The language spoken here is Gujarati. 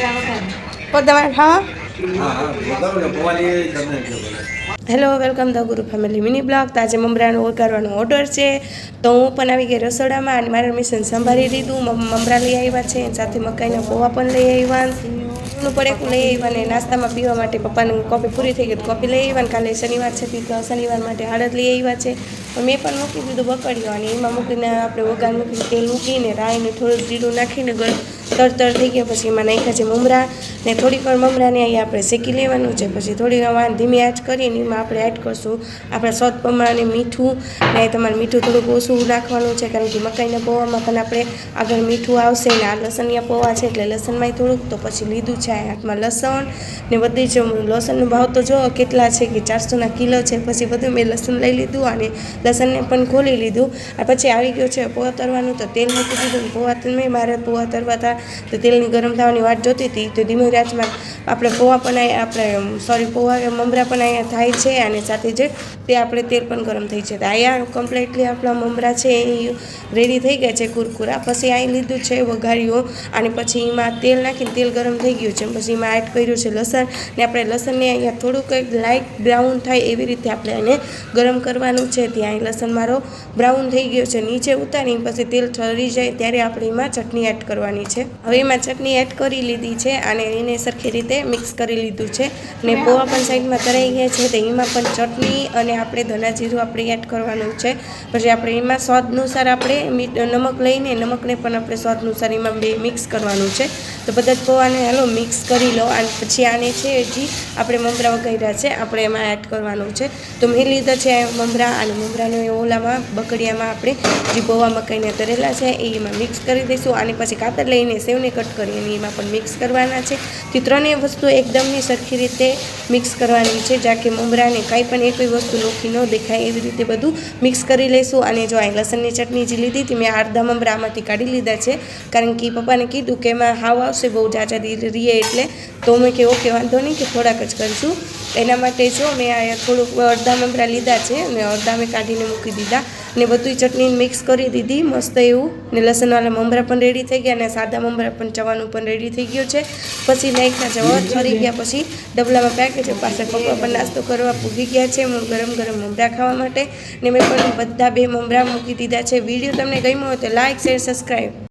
વઘાર હા. Hello, welcome the Guru family mini blog. તાજે મમરાનો વઘારવાનો ઓર્ડર છે. તો હું પણ આવી ગઈ રસોડામાં અને મારા મિશન સંભાળી દીધું મમરા લઈ આવ્યા છે સાથે મકાઈના પૌવા પણ લઈ આવ્યા. નું પડેકું લઈ આવ્યા ને નાસ્તામાં પીવા માટે પપ્પાની કોફી પૂરી થઈ ગઈ કોફી લઈ આવ્યા કાલે શનિવાર છે તો શનિવાર માટે હળદ લઈ આવ્યા છે. મેં પણ મૂકી દીધું બકડીઓ અને એમાં મૂકીને આપણે વઘાર મૂકીને તેલ મૂકીને, રાઈને થોડું જીરું નાખીને તરતર થઈ ગયા પછી એમાં નાખ્યા છે મમરા ને થોડીક વાર મમરાને અહીં આપણે શેકી લેવાનું છે. પછી થોડી વાર ધીમી આંચ કરીને એમાં આપણે એડ કરશું આપણા સ્વાદ પ્રમાણે મીઠું ને તમારે મીઠું થોડુંક ઓછું નાખવાનું છે કારણ કે મકાઈના પૌવામાં પણ આપણે આગળ મીઠું આવશે ને આ લસણિયા પૌવા છે એટલે લસણમાંય થોડુંક તો પછી લીધું છે હાથમાં લસણ ને બધી જ, લસણનો ભાવ તો જો કેટલા છે કે ચારસોના કિલો છે, પછી બધું મેં લસણ લઈ લીધું અને લસણને પણ ખોલી લીધું. આ પછી આવી ગયો છે પૌવા તરવાનું. તો તેલ મૂકી દીધું. પૌવા મેં મારે પૌવા તરવા હતા તો તેલની ગરમ થવાની વાત જોતી હતી. તો ધીમી રાતમાં આપણે પૌવા પણ આપણે સોરી પૌવા મમરા પણ અહીંયા થાય છે અને સાથે જે તે આપણે તેલ પણ ગરમ થઈ છે. અહીંયા કમ્પ્લીટલી આપણા મમરા છે, એ રેડી થઈ ગયા છે કુરકુરા. પછી અહીં લીધું છે વઘાર્યું અને પછી એમાં તેલ નાખીને તેલ ગરમ થઈ ગયું છે. પછી એમાં એડ કર્યું છે લસણ ને આપણે લસણને અહીંયા થોડુંક લાઇટ બ્રાઉન થાય એવી રીતે આપણે એને ગરમ કરવાનું છે. ત્યાં લસણ મારો બ્રાઉન થઈ ગયો છે. નીચે ઉતારી પછી તેલ ઠરી જાય ત્યારે આપણે એમાં ચટણી એડ કરવાની છે. હવે એમાં ચટણી એડ કરી લીધી છે અને એને સરખી રીતે મિક્સ કરી લીધું છે. ને પૌવા પણ સાઈડમાં તરાઈ ગયા છે, તો એમાં પણ ચટણી અને આપણે ધના જીરું આપણે એડ કરવાનું છે. પછી આપણે એમાં સ્વાદ અનુસાર આપણે નમક લઈને નમકને પણ આપણે સ્વાદ અનુસાર એમાં બે મિક્સ કરવાનું છે. તો બધા જ પૌવાને હાલો મિક્સ કરી લો. અને પછી આને છે હજી આપણે મમરા વગેરે છે, આપણે એમાં એડ કરવાનું છે. તો મેં લીધા છે મમરા, અને મમરાનો ઓલામાં બકડિયામાં આપણે જે પૌવા મકાઈને તરેલા છે એમાં મિક્સ કરી દઈશું. અને પછી કાતર લઈને સેવને કટ કરી અને એમાં પણ મિક્સ કરવાના છે. તે ત્રણેય વસ્તુ એકદમની સરખી રીતે મિક્સ કરવાની છે જ્યાં કે મમરાને કાંઈ પણ એક વસ્તુ લોખી ન દેખાય એવી રીતે બધું મિક્સ કરી લઈશું અને જો અહીં લસણની ચટણી જે લીધી હતી, મેં અડધા મમરામાંથી કાઢી લીધા છે. કારણ કે પપ્પાને કીધું કે એમાં હાવ આવશે, બહુ જાજા રીએ એટલે. તો મેં કે ઓકે, વાંધો નહીં કે થોડાક જ કરીશું. એના માટે જો મેં આ થોડુંક અડધા મમરા લીધા છે, અને અડધા મેં કાઢીને મૂકી દીધા. ને બધું ચટણી મિક્સ કરી દીધી, મસ્ત એવું. ને લસણવાળા મમરા પણ રેડી થઈ ગયા અને સાદા મમરા પણ ચવાનું પણ રેડી થઈ ગયું છે. પછી નાખ્યા જવા ફરી ગયા પછી ડબલામાં પેકે છે. પાછળ પપ્પા પણ નાસ્તો કરવા પૂગી ગયા છે ગરમ ગરમ મમરા ખાવા માટે. ને મેં પણ બધા બે મમરા મૂકી દીધા છે. વીડિયો તમને ગમ્યો હોય તો લાઇક શેર સબસ્ક્રાઈબ